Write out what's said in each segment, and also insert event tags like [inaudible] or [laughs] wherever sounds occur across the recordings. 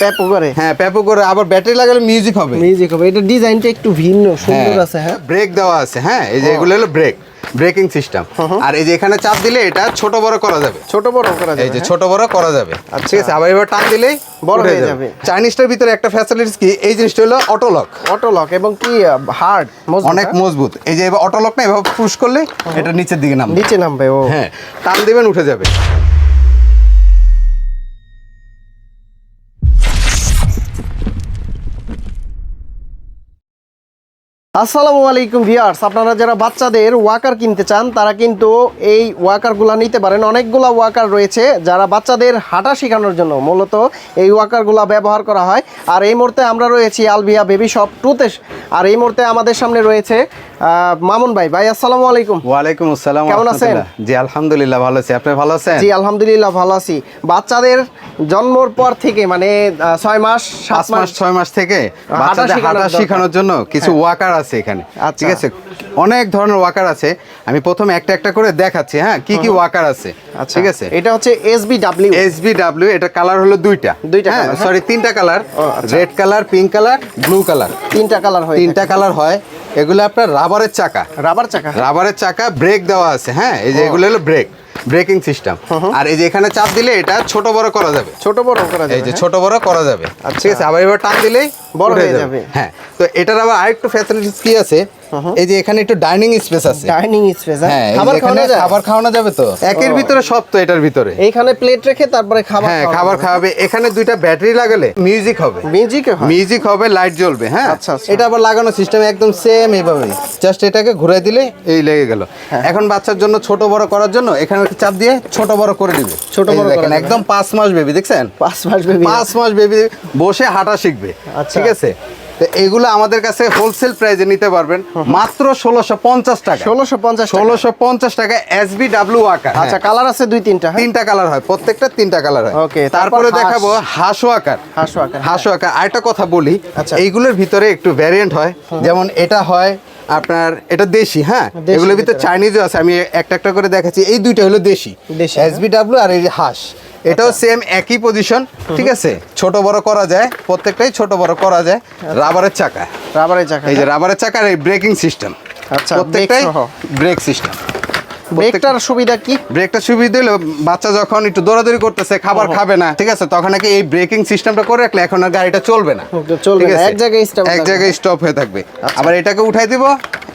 প্যাপো করে। হ্যাঁ প্যাপো করে। আবার ব্যাটারি লাগালে মিউজিক হবে। মিউজিক হবে। এটা ডিজাইনটা একটু ভিন্ন সুন্দর আছে হ্যাঁ? ব্রেক দেওয়া আছে হ্যাঁ? এই যে এগুলো হলো ব্রেক ব্রেকিং সিস্টেম আর এই যে এখানে চাপ দিলে এটা ছোট বড় করা যাবে। ছোট বড় করা যাবে এই যে হ্যাঁ? ছোট বড় করা যাবে। আচ্ছা। ঠিক আছে? আবার এবার টান দিলেই বড় হয়ে যাবে। চাইনিজটার ভিতরে একটা ফ্যাসিলিটিস কি? এই জিনিসটা হলো অটো লক অটো লক এবং কি হার্ড অনেক মজবুত। এই যে এবার অটো লক না এভাবে পুশ করলে এটা নিচের দিকে নামবে। নিচে নামবে ও। হ্যাঁ টান দিবেন উঠে যাবে। আসসালামু আলাইকুম ভিয়ার্স আপনারা যারা বাচ্চাদের ওয়াকার কিনতে চান, তারা কিন্তু এই ওয়াকারগুলো নিতে পারেন। অনেকগুলো ওয়াকার রয়েছে যারা বাচ্চাদের হাঁটা শেখানোর জন্য মূলত এই ওয়াকারগুলো ব্যবহার করা হয়। আর এই মুহূর্তে আমরা রয়েছি আলভিয়া বেবি শপ টুতে। আর এই মুহূর্তে আমাদের সামনে রয়েছে মামুন ভাই ভাই আসসালামু আলাইকুম। ওয়ালাইকুম আসসালাম কেমন আছেন? জি আলহামদুলিল্লাহ ভালো আছি। আপনি ভালো আছেন? জি আলহামদুলিল্লাহ ভালো আছি। বাচ্চাদের জন্মের পর থেকে মানে ছয় মাস সাত মাস ছয় মাস থেকে বাচ্চাদের হাঁটা শেখানোর জন্য কিছু ওয়াকার আছে এখানে। আচ্ছা। ঠিক আছে? অনেক ধরনের ওয়াকার আছে। আমি প্রথমে একটা একটা করে দেখাচ্ছি হ্যাঁ? কি কি ওয়াকার আছে? আচ্ছা। ঠিক আছে? এটা হচ্ছে এস বি ডাব্লিউ এসবিডব্লিউ এটা কালার হলো দুইটা। দুইটা হ্যাঁ হ্যাঁ। সরি তিনটা কালার। আচ্ছা। Red colour pink colour blue colour. তিনটা কালার হয় তিনটা কালার হয়। এগুলো আপনার রাবারের চাকা। রাবার চাকা রাবারের চাকা ব্রেক দেওয়া আছে হ্যাঁ? এই যে এগুলো হলো ব্রেক ব্রেকিং সিস্টেম আর এই যে এখানে চাপ দিলে এটা ছোট বড় করা যাবে। ছোট বড় করা যাবে এই যে হ্যাঁ? ছোট বড় করা যাবে। আচ্ছা। ঠিক আছে? আবার এবার টান দিলেই বড় হয়ে যাবে। হ্যাঁ। তো এটার আবার আরেকটু ফ্যাসিলিটিস কি আছে? এই যে এখানে একটু ডাইনিং স্পেস আছে। ডাইনিং স্পেস হ্যাঁ? খাবার খাওয়ানো যায়? খাবার খাওয়ানো যাবে তো। একের ভিতরে সব তো এটার ভিতরে। এইখানে প্লেট রেখে তারপরে খাবার হ্যাঁ খাবার খাওয়াবে এখানে দুইটা ব্যাটারি লাগালে মিউজিক হবে। মিউজিক হয়। মিউজিক হবে লাইট জ্বলবে হ্যাঁ? আচ্ছা, আচ্ছা। এটা আবার লাগানো সিস্টেম একদম সেম এইভাবে জাস্ট এটাকে ঘুরে দিলে এই লেগে গেল। হ্যাঁ। এখন বাচ্চার জন্য ছোট বড় করার জন্য এখানে একটা চাপ দিয়ে ছোট বড় করে দিবে। ছোট বড় করা দেখেন, একদম পাঁচ মাস বেবি দেখছেন? পাঁচ মাস বেবি পাঁচ মাস বেবি বসে হাঁটা শিখবে। আচ্ছা। ঠিক আছে? তো এগুলো আমাদের কাছে হোলসেল প্রাইজে নিতে পারবেন। মাত্র ষোলোশো পঞ্চাশ টাকা। ষোলোশো পঞ্চাশ ষোলোশো পঞ্চাশ টাকা এস বি ডাব্লিউ আকার। আচ্ছা কালার আছে দুই তিনটা হ্যাঁ? তিনটা কালার হয় প্রত্যেকটা তিনটা কালার হয়। Okay, তারপর দেখাবো হাঁসো আকার। হাঁসো আকার, হ্যাঁ। হাঁসো আকার। আরেকটা কথা বলি আচ্ছা। এইগুলোর ভিতরে একটু ভ্যারিয়েন্ট হয়। যেমন এটা হয় আপনার এটা দেশি হ্যাঁ? এগুলোর ভিতরে। চাইনিজও আছে। আমি একটা একটা করে দেখাচ্ছি। এই দুইটা হলো দেশি। এস বি ডাব্লিউ আর এই হাঁস। এটাও সেম একই পজিশন ঠিক আছে? ছোট বড় করা যায় প্রত্যেকটাই ছোট বড় করা যায় রাবারের চাকা রাবারের চাকা এই যে রাবারের চাকা আর এই ব্রেকিং সিস্টেম আচ্ছা, প্রত্যেকটাই ব্রেক সিস্টেম ব্রেকটার সুবিধা কি? ব্রেকটা সুবিধা হলো বাচ্চা যখন একটু দৌড়াদৌড়ি করতেছে খাবার খাবে না ঠিক আছে? তখন নাকি এই ব্রেকিং সিস্টেমটা করে রাখলে এখন আর গাড়িটা চলবে না। চলবে ঠিক আছে? এক জায়গায় stop এক জায়গায় স্টপ হয়ে থাকবে। আচ্ছা। আবার এটাকে উঠাই দিব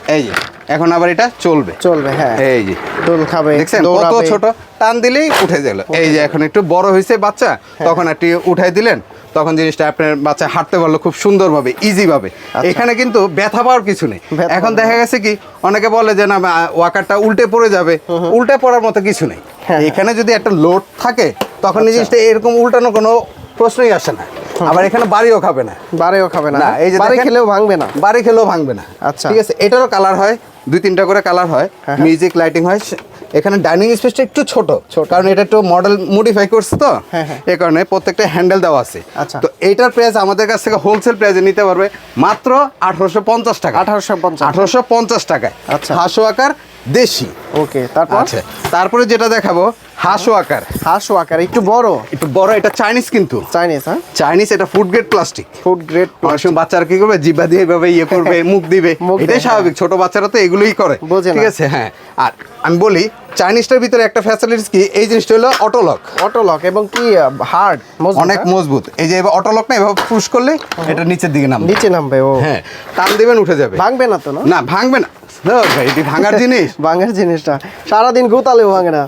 এই যে। এখন আবার এটা চলবে। চলবে হ্যাঁ। এই যে। দোল খাবে দেখছেন কত ছোট টান দিলেই উঠে গেল। এই যে এখন একটু বড় হয়েছে বাচ্চা হ্যাঁ। তখন একটি উঠাই দিলেন। তখন জিনিসটা আপনার বাচ্চা হাঁটতে পারল খুব সুন্দরভাবে ইজি ভাবে। এখানে কিন্তু ব্যথা পাওয়ার কিছু নেই। আচ্ছা। এখন দেখা গেছে কি অনেকে বলে যে না ওয়াকারটা উল্টে পড়ে যাবে। উল্টে পড়ার মতো কিছু নেই। হ্যাঁ। এখানে যদি একটা লোড থাকে তখন আচ্ছা। এই জিনিসটা এরকম উল্টানো কোনো প্রশ্নই আসে না। আবার এখানে বাড়িও খাবে না। বারেও খাবে না। এই যে দেখেন- খেলেও ভাঙবে না। বাড়ি খেলেও ভাঙবে না। আচ্ছা। ঠিক আছে এটারও কালার হয় দুই তিনটা করে কালার হয় হ্যাঁ। মিউজিক লাইটিং হয়। এখানে ডাইনিং স্পেসটা একটু ছোট কারণ এটা একটু মডেল মডিফাই করছে তো। হ্যাঁ, হ্যাঁ। এই কারণে প্রত্যেকটা হ্যান্ডেল দেওয়া আছে। আচ্ছা। তো এইটার প্রাইস আমাদের কাছ থেকে হোলসেল প্রাইসে নিতে পারবে মাত্র আঠারোশো পঞ্চাশ টাকা। আঠারোশো পঞ্চাশ। আঠারোশো পঞ্চাশ টাকায়। আচ্ছা। হাঁসো আকার দেশি। ওকে তারপর? তারপরে যেটা দেখাবো হাঁসো আকার। হাঁসও আকার একটু বড়। একটু বড় এটা চাইনিজ কিন্তু। চাইনিজ হ্যাঁ? চাইনিজ এটা food grade plastic food grade অনেক সময় বাচ্চারা কি করবে? জিবা দিয়ে এভাবে ইয়ে করবে মুখ দিবে। এটাই স্বাভাবিক। ছোট বাচ্চারা তো এগুলোই করে। ঠিক আছে হ্যাঁ। আর আমি বলি চাইনিজটার ভিতরে একটা ফ্যাসিলিটিস কি? এই জিনিসটা হলো অটো লক অটো লক এবং কি হার্ড অনেক মজবুত। এই যে এবার অটো লক না এভাবে পুশ করলে এটা নিচের দিকে নামবে। নিচে নামবে ও। হ্যাঁ টান দিবেন উঠে যাবে। ভাঙবে না তো না? না ভাঙবে না। এটি ভাঙার [laughs] জিনিস। ভাঙার জিনিসটা। সারাদিন গোতালেও ভাঙে না।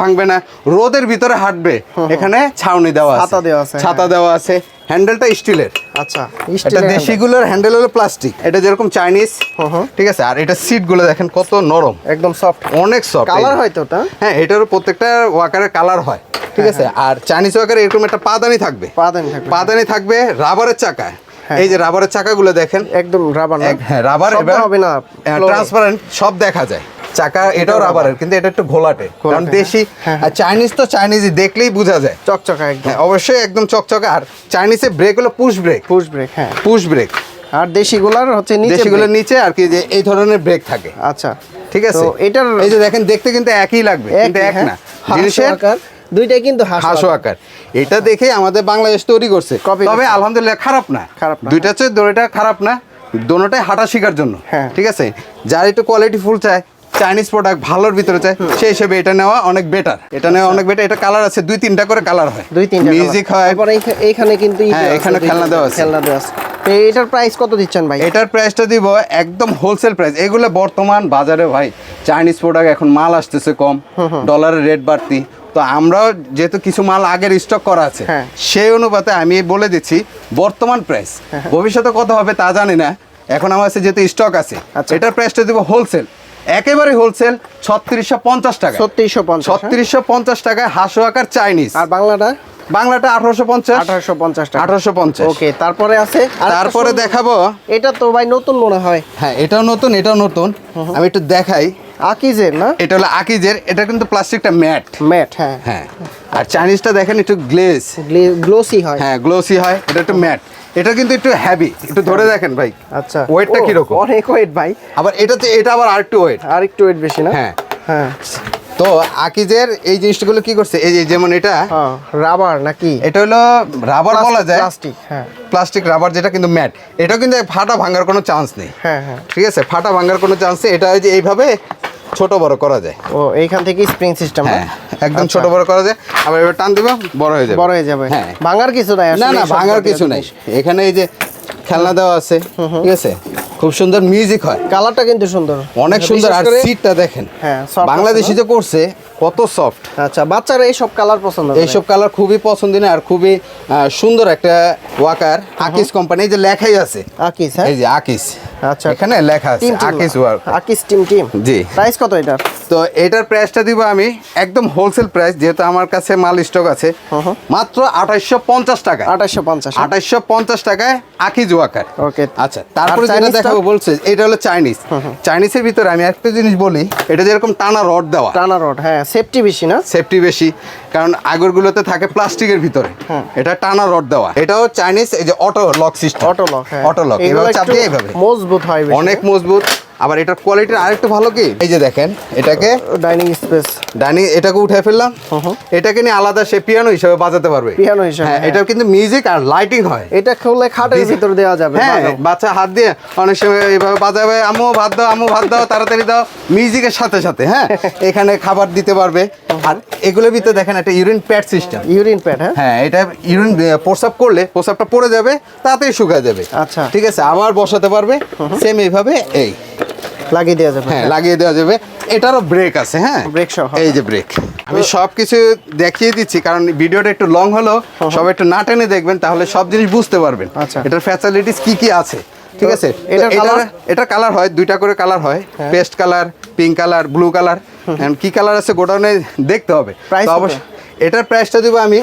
ভাঙবে না। রোদের ভিতরে হাঁটবে। এখানে ছাউনি দেওয়া আছে। ছাতা দেওয়া আছে, ছাতা দেওয়া আছে। হ্যান্ডেলটা স্টিলের। আচ্ছা এটা দেশিগুলোর হ্যান্ডেল হলো প্লাস্টিক। এটা যেরকম চাইনিজ হুম। ঠিক আছে? আর এটা সিটগুলো দেখেন কত নরম। একদম সফট অনেক সফট কালার হয় তো ওটা? হ্যাঁ এটারও প্রত্যেকটা ওয়াকারের কালার হয় ঠিক আছে? আর চাইনিজ ওয়াকারে এরকম একটা পাদানি থাকবে। পাদানি থাকবে। পাদানি থাকবে রাবারের চাকা হ্যাঁ। এই যে রাবারের চাকাগুলো দেখেন একদম রাবার হ্যাঁ রাবার হবে না। ট্রান্সপারেন্ট সব দেখা যায়। চাকা এটাও রাবারের কিন্তু এটা একটু ঘোলাটে। কারণ দেশি হ্যাঁ, আর চাইনিজ তো চাইনিজই দেখলেই বোঝা যায়। চকচকা একদম। হ্যাঁ অবশ্যই একদম চকচকে। আর চাইনিজে ব্রেক হলো পুশ ব্রেক পুশ ব্রেক হ্যাঁ। পুশ ব্রেক আর দেশিগুলার হচ্ছে নিচে দেশিগুলোর। নিচে আর কি যে এই ধরনের ব্রেক থাকে। আচ্ছা। ঠিক আছে? তো এটার এই যে দেখেন দেখতে কিন্তু একই লাগবে কিন্তু এক হ্যাঁ। না। জিনিসের আকার, দুইটাই কিন্তু হাঁস আকার। এটা দেখে আমাদের বাংলাদেশ তৈরি করছে। তবে। আলহামদুলিল্লাহ খারাপ না। খারাপ না। দুইটা হচ্ছে দুইটা খারাপ না। দোনোটাই হাঁটা শেখার জন্য। হ্যাঁ। ঠিক আছে? যার একটু কোয়ালিটি ফুল চায় চাইনিজ প্রোডাক্ট ভালোর ভিতরে চায় সেই হিসেবে এটা নেওয়া অনেক বেটার এটা নেওয়া অনেক বেটার এটা কালার আছে দুই তিনটা করে কালার হয়। দুই তিনটা মিউজিক হয়। এইখা- এইখানে কিন্তু হ্যাঁ, এখানে খেলনা দেওয়া আছে। খেলনা দেওয়া আছে। এটার প্রাইস কত দিচ্ছেন ভাই? এটার প্রাইসটা দিব একদম হোলসেল প্রাইস এগুলো বর্তমান বাজারে ভাই চাইনিজ প্রোডাক্ট এখন মাল আসতেছে কম ডলারের রেট বাড়তি। তো আমরাও যেহেতু কিছু মাল আগের স্টক করা আছে হ্যাঁ। সেই অনুপাতে আমি বলে দিচ্ছি বর্তমান প্রাইস ভবিষ্যতে কত হবে তা জানি না। এখন আমার কাছে যেহেতু স্টক আছে আচ্ছা। এটার প্রাইসটা দিব হোলসেল একেবারে হোলসেল ছত্রিশশো পঞ্চাশ টাকা ছত্রিশশো পঞ্চাশ হ্যাঁ? ছত্রিশশো পঞ্চাশ টাকায় হাঁসো আকার চাইনিজ আর বাংলাটা? বাংলাটা আঠারোশো পঞ্চাশ। আঠারোশো পঞ্চাশ টাকা। আঠারোশো পঞ্চাশ। ওকে তারপরে আছে তারপরে দেখাবো। এটা তো ভাই নতুন মনে হয়। হ্যাঁ এটাও নতুন এটাও নতুন। আমি একটু দেখাই। আকিজের না? এটা হলো আকিজের এটা কিন্তু প্লাস্টিকটা ম্যাট ম্যাট হ্যাঁ। হ্যাঁ। আর চাইনিজটা দেখেন একটু গ্লেজ গ্লোসি হয়। হ্যাঁ গ্লোসি হয় এটা একটু ম্যাট এটা কিন্তু একটু হ্যাভি একটু ধরে দেখেন ভাই। আচ্ছা। ওয়েটটা ও, কীরকম? অনেক ওয়েট ভাই। আবার এটাতে এটা আবার আরেকটু ওয়েট আর একটু ওয়েট বেশি না? হ্যাঁ। হ্যাঁ। তো আকিজের এই জিনিসগুলো কি করছে? এই যে যেমন এটা। হ্যাঁ রাবার নাকি? এটা হলো রাবার বলা যায়। প্লাস্টিক হ্যাঁ। প্লাস্টিক রাবার যেটা কিন্তু ম্যাট এটা কিন্তু ফাটা ভাঙার কোনো চান্স নেই। হ্যাঁ হ্যাঁ। ঠিক আছে? ফাটা ভাঙার কোনো চান্স নেই। এটা ওই যে এইভাবে ছোট বড় করা যায়। ও এইখান থেকে স্প্রিং সিস্টেম হ্যাঁ একদম ছোট বড় করা যায়। আবার এবার টান দিবা বড় হয়ে যাবে। বড় হয়ে যাবে। হ্যাঁ। ভাঙার কিছু নাই না না ভাঙার কিছু নাই। এখানে এই যে খেলনা দেওয়া আছে ঠিক আছে? খুব সুন্দর মিউজিক হয়। কালারটা কিন্তু সুন্দর। অনেক সুন্দর আর সিটটা দেখেন। হ্যাঁ, বাংলাদেশি যে করছে কত সফট আচ্ছা বাচ্চারা এইসব কালার পছন্দ এইসব কালার খুবই পছন্দনীয় আর খুবই সুন্দর একটা ওয়াকার। আকিস কোম্পানি যে লেখাই আছে। আকিস হ্যাঁ। এই যে আকিস আচ্ছা এখানে লেখা আছে আকিস ওয়ার্ক আকিস টিম টিম জি। প্রাইস কত এটার তো এটার প্রাইসটা দিব আমি একদম হোলসেল প্রাইস যেহেতু আমার কাছে মাল স্টক আছে। মাত্র আঠাইশশো পঞ্চাশ টাকা। আঠাশশো পঞ্চাশ আঠাইশশো পঞ্চাশ টাকায় আকিজ ওয়াকার Okay. আচ্ছা তারপরে যেটা দেখাবো বলছে এটা হলো চাইনিজ চাইনিজের ভিতরে আমি একটা জিনিস বলি এটা যেরকম টানা রড দেওয়া। টানা রড হ্যাঁ সেফটি বেশি না? সেফটি বেশি। কারণ আগরগুলোতে থাকে প্লাস্টিকের ভিতরে। এটা টানা রড দেওয়া। এটাও চাইনিজ এই যে auto lock system auto lock auto lock এভাবে চাপ দিয়ে এইভাবে মজবুত হয় বেশি। অনেক মজবুত। আবার এটার কোয়ালিটি আরেকটু ভালো কি? এই যে দেখেন এটাকে ডাইনিং স্পেস ডানি এটাকে উঠে ফেললাম। এটাকে নিয়ে আলাদা সে পিয়ানো হিসেবে বাজাতে পারবে। Piano হিসেবে, হ্যাঁ হ্যাঁ। এটাও কিন্তু মিউজিক আর লাইটিং হয়। এটা খুলে খাটের ভিতর দেওয়া যাবে হ্যাঁ বাচ্চা হাত দিয়ে অনেক সময় এইভাবে বাজাবে আম্মু ভাত দাও আম্মু ভাত দাও তাড়াতাড়ি দাও। মিউজিকের সাথে সাথে হ্যাঁ [laughs] এখানে খাবার দিতে পারবে। এগুলোর ভিতরে দেখেন একটা urine pad system urine pad হ্যাঁ? হ্যাঁ এটা ইউরিন প্রসাব করলে প্রসাবটা পড়ে যাবে তাড়াতাড়ি শুকায় যাবে। আচ্ছা। ঠিক আছে আবার বসাতে পারবে সেম এইভাবে এই। লাগিয়ে দেওয়া যাবে। হ্যাঁ লাগিয়ে দেওয়া যাবে। এটারও ব্রেক আছে হ্যাঁ? Brake সহ। এই যে ব্রেক আমি সব কিছু দেখিয়ে দিচ্ছি কারণ ভিডিওটা একটু লং হলো সবাই একটু না টেনে দেখবেন তাহলে সব জিনিস বুঝতে পারবেন। আচ্ছা। এটার ফ্যাসিলিটিস কি কি আছে? ঠিক আছে? এটা এটা কালার হয় দুইটা করে কালার হয়। Paste colour pink colour blue colour কি কালার আছে গোডাউনে দেখতে হবে। কত? এটার প্রাইসটা দেবো আমি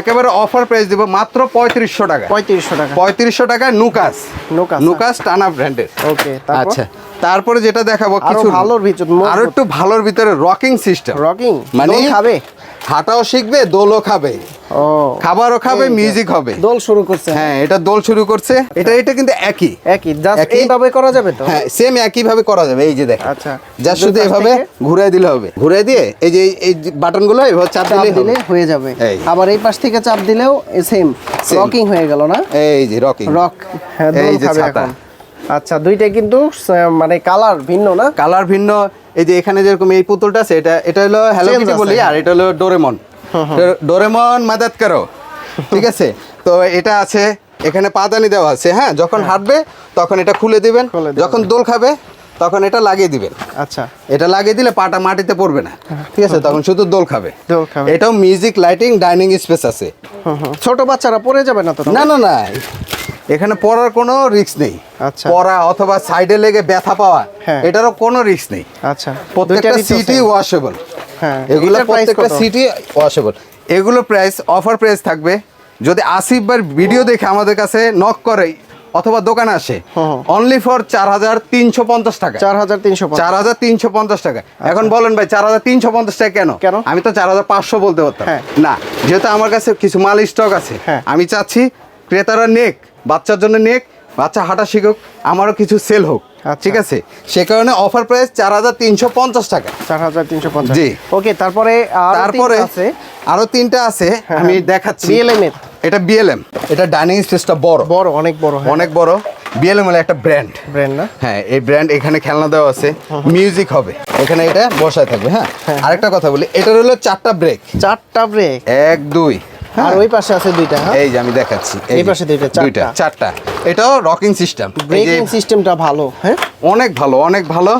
একেবারে অফার প্রাইস দেবো মাত্র পঁয়ত্রিশশো টাকা। পঁয়ত্রিশশো টাকা। পঁয়ত্রিশশো টাকা নুকাস। নুকাস, নুকাস টানা ব্র্যান্ডের ওকে তারপর? আচ্ছা। তারপরে যেটা দেখাবো কিছু ভালোর ভিতর, আরও একটু ভালোর ভিতরে রকিং সিস্টেম রকিং মানে খাবে? হাঁটাও শিখবে দোলও খাবে। খাবারও খাবে মিউজিক হবে। দোল শুরু করছে। হ্যাঁ এটা দোল শুরু করছে। এটা এটা কিন্তু একই। একই জাস্ট একই? এইভাবে করা যাবে তো? হ্যাঁ সেম একই ভাবে করা যাবে এই যে দেখ আচ্ছা। যা শুধু এভাবে ঘুরাই দিলে হবে। ঘুরাই দিয়ে এই যে এই বাটনগুলো এভাবে চাপ দিলে দিলে হয়ে যাবে। আবার এই পাশ থেকে চাপ দিলেও সেম রকিং হয়ে গেল না? এই যে রকিং রক হ্যাঁ দোল এই যে খাবে ছাতা। আচ্ছা দুইটাই কিন্তু মানে কালার ভিন্ন না? কালার ভিন্ন। এই যে এখানে যেরকম এই পুতুলটা আছে এটা এটা হলো হ্যালো কিটি বলি আর এটা হলো ডোরেমন ডোরেমন মাদাত করো [laughs] ঠিক আছে? তো এটা আছে এখানে পাদানি দেওয়া আছে হ্যাঁ? যখন হাঁটবে তখন এটা খুলে দিবেন যখন দোল খাবে তখন এটা লাগিয়ে দিবেন। আচ্ছা। এটা লাগিয়ে দিলে পাটা মাটিতে পড়বে না ঠিক আছে? তখন শুধু দোল খাবে। দোল খাবে। এটাও মিউজিক লাইটিং ডাইনিং স্পেস আছে। ছোট বাচ্চারা পড়ে যাবে না তো না না না। এখানে পড়ার কোনো রিস্ক নেই। আচ্ছা। পড়া অথবা সাইডে লেগে ব্যথা পাওয়া হ্যাঁ। এটারও কোনো রিস্ক নেই। আচ্ছা। প্রত্যেকটা সিটি ওয়াশেবল হ্যাঁ এগুলো প্রত্যেকটা সিটি ওয়াশেবল এগুলো প্রাইস অফার প্রাইস থাকবে। যদি আসিফ বার ভিডিও দেখে আমাদের কাছে নক করে অথবা দোকানে আসে অনলি ফর চার হাজার তিনশো পঞ্চাশ টাকা। চার হাজার তিনশো চার হাজার তিনশো পঞ্চাশ টাকা। এখন বলেন ভাই চার হাজার তিনশো পঞ্চাশ টাকা কেন? কেন? আমি তো চার হাজার পাঁচশো বলতে পারতাম। হ্যাঁ। না যেহেতু আমার কাছে কিছু মাল স্টক আছে হ্যাঁ। আমি চাচ্ছি ক্রেতারা নেক বাচ্চার জন্য নেক বাচ্চা হাঁটা শিখুক আমারও কিছু সেল হোক আচ্ছা। ঠিক আছে? সে কারণে অফার প্রাইস চার হাজার তিনশো পঞ্চাশ টাকা। চার হাজার তিনশো পঞ্চাশ। জি। ওকে তারপরে আরও তারপরে আছে। আরও তিনটা আছে আমি দেখাচ্ছি। BLM এর। এটা বিএলএম এটা ডাইনিং স্পেসটা বড়। বড় অনেক বড় হ্যাঁ। অনেক বড়। বিএলএম হলো একটা ব্র্যান্ড ব্র্যান্ড না? হ্যাঁ এই ব্র্যান্ড এখানে খেলনা দেওয়া আছে। মিউজিক হবে। এখানে এটা বসায় থাকবে হ্যাঁ। আরেকটা কথা বলি এটার হলো চারটা ব্রেক চারটা ব্রেক এক দুই। আর হ্যাঁ ওই পাশে আছে দুইটা হ্যাঁ? এই যে আমি দেখাচ্ছি এই পাশে দুইটা, চারটা। দুইটা চারটা। এটাও রকিং সিস্টেম ব্রেকিং সিস্টেমটা ভালো হ্যাঁ? অনেক ভালো অনেক ভালো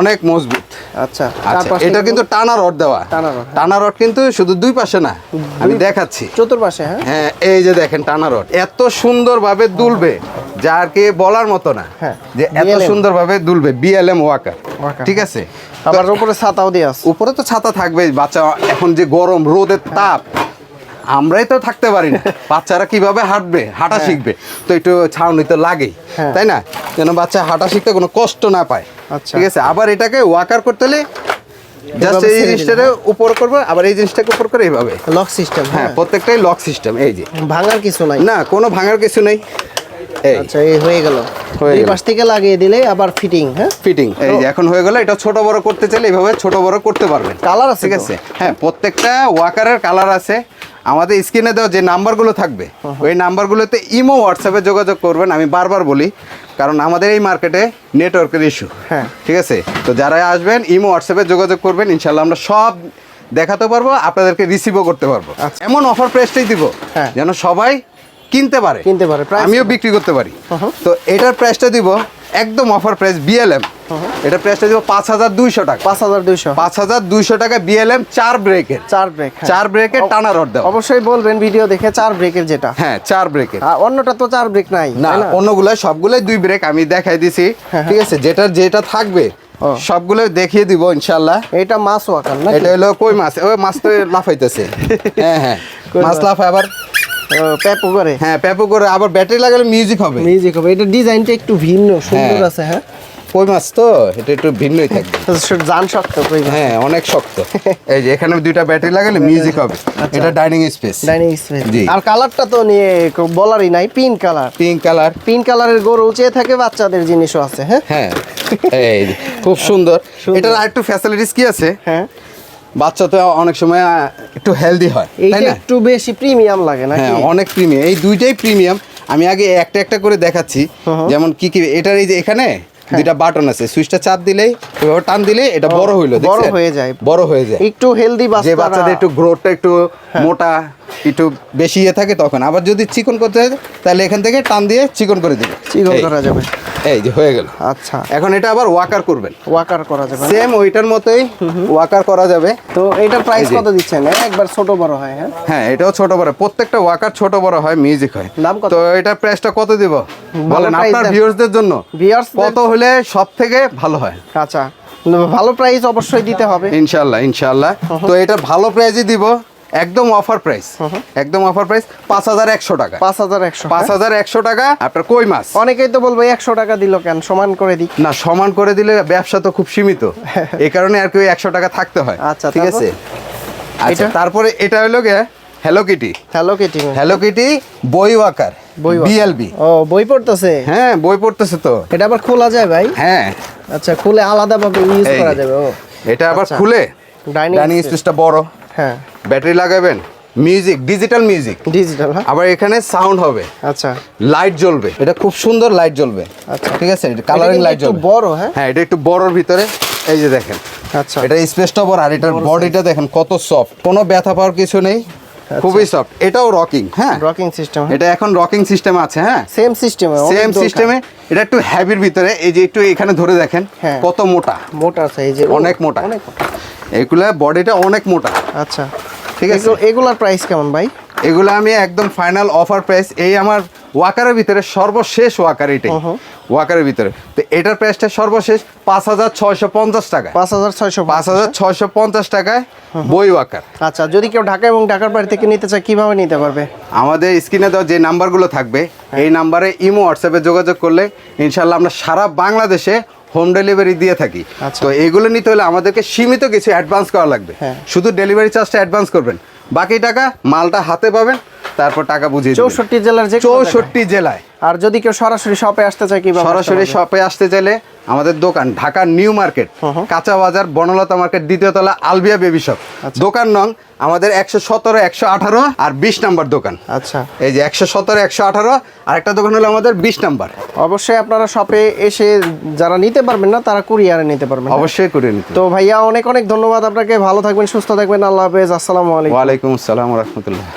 অনেক মজবুত। আচ্ছা আচ্ছা এটা কিন্তু টানা রড দেওয়া। টানা রড, হ্যাঁ। টানা রড কিন্তু শুধু দুই পাশে না আমি দেখাচ্ছি। চতুর্পাশে হ্যাঁ? হ্যাঁ এই যে দেখেন টানা রড এত সুন্দরভাবে দুলবে যার বলার মতো না হ্যাঁ, যে এত BLM সুন্দরভাবে দুলবে বিএলএম ওয়াকার। ওয়াকার, ঠিক আছে? আবার উপরে ছাতাও দিয়ে আছে। উপরে তো ছাতা থাকবে বাচ্চা এখন যে গরম রোদের তাপ আমরাই তো থাকতে পারি না। [laughs] বাচ্চারা কীভাবে হাঁটবে হাঁটা শিখবে? তো একটু ছাউনি তো লাগেই হ্যাঁ। তাই না? যেন বাচ্চা হাঁটা শিখতে কোনো কষ্ট না পায়। আচ্ছা। ঠিক আছে আবার এটাকে ওয়াকার করতে হলে জাস্ট এই জিনিসটাকে উপর করবে আবার এই জিনিসটাকে উপর করে এইভাবে। লক সিস্টেম হ্যাঁ হ্যাঁ। প্রত্যেকটাই লক সিস্টেম এই যে। ভাঙার কিছু নাই। না কোনো ভাঙার কিছু নেই। আচ্ছা এই হয়ে গেল। হয়ে দুই পাশ থেকে লাগিয়ে দিলে আবার ফিটিং হ্যাঁ? ফিটিং এই যে এখন হয়ে গেল এটা ছোট বড় করতে চাইলে এইভাবে ছোট বড় করতে পারবেন। কালার আছে ঠিক আছে? হ্যাঁ প্রত্যেকটা ওয়াকারের কালার আছে। আমাদের স্ক্রিনে দেওয়া যে নাম্বারগুলো থাকবে ওই নাম্বারগুলোতে ইমো হোয়াটসঅ্যাপে যোগাযোগ করবেন। আমি বারবার বলি কারণ আমাদের এই মার্কেটে নেটওয়ার্কের ইস্যু হ্যাঁ। ঠিক আছে? তো যারা আসবেন ইমো হোয়াটসঅ্যাপে যোগাযোগ করবেন ইনশাল্লাহ আমরা সব দেখাতে পারব আপনাদেরকে রিসিভও করতে পারব। আচ্ছা। এমন অফার প্রাইসটাই দিব হ্যাঁ। যেন সবাই কিনতে পারে। কিনতে পারে, আমিও বিক্রি করতে পারি। তো এটার প্রাইসটা দিব একদম অফার প্রাইস বিএলএম এটার প্রাইসটা দিব পাঁচ হাজার দুইশো টাকা। পাঁচ হাজার দুইশো। পাঁচ হাজার দুইশো টাকা বিএলএম চার ব্রেকের চার ব্রেক হ্যাঁ। চার ব্রেকের টানা রড দেওয়া। অবশ্যই বলবেন ভিডিও দেখে চার ব্রেকের যেটা। হ্যাঁ চার ব্রেকের অন্যটা তো চার ব্রেক নাই না তাই না? অন্যগুলো সবগুলোই দুই ব্রেক আমি দেখাই দিছি। হ্যাঁ, ঠিক আছে যেটা যেটা থাকবে সবগুলো দেখিয়ে দিব ইনশাল্লাহ এটা মাছ ওয়াকার না এটা হলো কই মাছ? ওই মাছ তো লাফাইতেছে [laughs] হ্যাঁ হ্যাঁ। মাছ? লাফায় আবার। প্যাপো করে? হ্যাঁ পেপো করে আবার ব্যাটারি লাগালে মিউজিক হবে। মিউজিক হবে এটা ডিজাইনটা একটু ভিন্ন সুন্দর হ্যাঁ। আছে হ্যাঁ? কই মাছ তো? এটা একটু ভিন্নই থাকবে। [laughs] জান শক্ত কই হ্যাঁ অনেক শক্ত। [laughs] এই যে এখানে দুইটা ব্যাটারি লাগালে মিউজিক হবে। এটা ডাইনিং স্পেস ডাইনিং স্পেস জি। আর কালারটা তো নিয়ে বলারই নাই pink colour pink colour pink কালারের গরু চেয়ে থাকে বাচ্চাদের জিনিসও আছে হ্যাঁ? হ্যাঁ। এই খুব সুন্দর। সুন্দর। এটার আরেকটু ফ্যাসিলিটিস কি আছে? হ্যাঁ। বাচ্চা তো অনেক সময় একটু হেলদি হয় তাই না? একটু বেশি প্রিমিয়াম লাগে না হ্যাঁ অনেক প্রিমিয়াম এই দুইটাই প্রিমিয়াম আমি আগে একটা একটা করে দেখাচ্ছি। যেমন কি কি এটার এই যে এখানে দুইটা বাটন আছে। সুইচটা চাপ দিলেই এভাবে টান দিলে এটা বড় হইল বড় হয়ে যায়। বড় হয়ে যায়। একটু হেলদি বাচ্চা যে বাচ্চাদের একটু গ্রোথটা একটু মোটা একটু বেশি ইয়ে থাকে তখন। আবার যদি চিকন করতে হয় তাহলে এখান থেকে টান দিয়ে চিকন করে দিবে। চিকন করা যাবে। এই যে হয়ে গেল। আচ্ছা। এখন এটা আবার ওয়াকার করবেন। ওয়াকার করা যাবে? সেম ওইটার মতোই ওয়াকার করা যাবে। তো এটার প্রাইস কত দিচ্ছেন? একবার ছোট বড় হয় হ্যাঁ? হ্যাঁ এটাও ছোট বড়। প্রত্যেকটা ওয়াকার ছোট বড় হয় মিউজিক হয়। দাম কত? তো এটার প্রাইসটা কত দিব? বলেন আপনার ভিউয়ার্সদের জন্য। দের- কত হলে সব থেকে ভালো হয়? আচ্ছা। ভালো প্রাইস অবশ্যই দিতে হবে। ইনশাল্লাহ ইনশাল্লাহ তো এটা ভালো প্রাইসই দিব। একদম অফার প্রাইস একদম অফার প্রাইস পাঁচ হাজার একশো টাকা। পাঁচ হাজার একশো পাঁচ হাজার একশো টাকা আপনার কই মাছ? অনেকেই তো বলব একশো টাকা দিল কেন? সমান করে দিক। না সমান করে দিলে ব্যবসা তো খুব সীমিত। [laughs] এই কারণে আর কি একশো টাকা থাকতে হয়। আচ্ছা, ঠিক আছে? আচ্ছা? তারপরে এটা হলো গিয়ে hello kitty hello kitty hello kitty বই ওয়াকার। বিএলবি ও বই পড়তেছে? হ্যাঁ বই পড়তেছে তো। এটা আবার খোলা যায় ভাই? হ্যাঁ। আচ্ছা খুলে আলাদা ভাবে ইউজ করা যাবে ও। এটা আবার আচ্ছা। খুলে? ডাইনিং স্পেসটা বড়। হ্যাঁ। ব্যাটারি লাগাবেন? মিউজিক ডিজিটাল মিউজিক ডিজিটাল হ্যাঁ। আবার এখানে সাউন্ড হবে। আচ্ছা। লাইট জ্বলবে। এটা খুব সুন্দর লাইট জ্বলবে। আচ্ছা। ঠিক আছে? এটা কালারিং লাইট একটু জ্বলবে। বড়, হ্যাঁ? হ্যাঁ এটা একটু বড়র ভিতরে। এই যে দেখেন। আচ্ছা। এটা স্পেসটা বড় আর এটার বডিটা দেখেন কত সফট কোনো ব্যথা পাওয়ার কিছু নেই। খুবই সফট এটাও রকিং হ্যাঁ? রকিং সিস্টেম এটা এখন রকিং সিস্টেম আছে হ্যাঁ? সেম সিস্টেমে সেম সিস্টেমে এটা একটু হ্যাভির ভিতরে। এই যে একটু এখানে ধরে দেখেন হ্যাঁ। কত মোটা। মোটা আছে এই যে অনেক মোটা। অনেক মোটা। এগুলা বডিটা অনেক মোটা। আচ্ছা। ঠিক আছে? এগুলার প্রাইস কেমন ভাই? এগুলো আমি একদম ফাইনাল অফার প্রাইস এই আমার ওয়াকারের ভিতরে সর্বশেষ ওয়াকার এটাই। ওয়াকারের ভিতরে। তো এটার প্রাইসটা সর্বশেষ পাঁচ হাজার ছয়শো পঞ্চাশ টাকা পাঁচ হাজার ছয়শো পাঁচ হাজার ছয়শো পঞ্চাশ টাকায় বই ওয়াকার। আচ্ছা যদি কেউ ঢাকা এবং ঢাকার বাড়ি থেকে নিতে চায় কীভাবে নিতে পারবে? আমাদের স্ক্রিনে দেওয়া যে নাম্বারগুলো থাকবে এই নাম্বারে ইমো হোয়াটসঅ্যাপে যোগাযোগ করলে ইনশাল্লাহ আমরা সারা বাংলাদেশে হোম ডেলিভারি দিয়ে থাকি আচ্ছা। তো এগুলো নিতে হলে আমাদেরকে সীমিত কিছু অ্যাডভান্স করা লাগবে হ্যাঁ। শুধু ডেলিভারি চার্জটা অ্যাডভান্স করবেন বাকি টাকা মালটা হাতে পাবেন তারপর টাকা বুঝিয়ে। চৌষট্টি জেলার যে? চৌষট্টি জেলায়। আর যদি কেউ সরাসরি শপে আসতে চায় কি সরাসরি শপে আসতে চাইলে আমাদের দোকান ঢাকা নিউ মার্কেট কাঁচা বাজার বনলতা মার্কেট দ্বিতীয় তলা আলবিয়া বেবি শপ আচ্ছা। দোকান নং আমাদের একশো সতেরো একশো আঠারো আর বিশ নাম্বার দোকান। আচ্ছা। এই যে একশো সতেরো একশো আঠারো আর একটা দোকান হলো আমাদের বিশ নাম্বার। অবশ্যই আপনারা শপে এসে যারা নিতে পারবেন না তারা কুরিয়ারে নিতে পারবেন। অবশ্যই করে নিতে তো ভাইয়া অনেক অনেক ধন্যবাদ আপনাকে। ভালো থাকবেন সুস্থ থাকবেন। আল্লাহ হাফেজ। আসসালামু আলাইকুম। ওয়ালাইকুম আসসালাম রহমতুল্লাহ।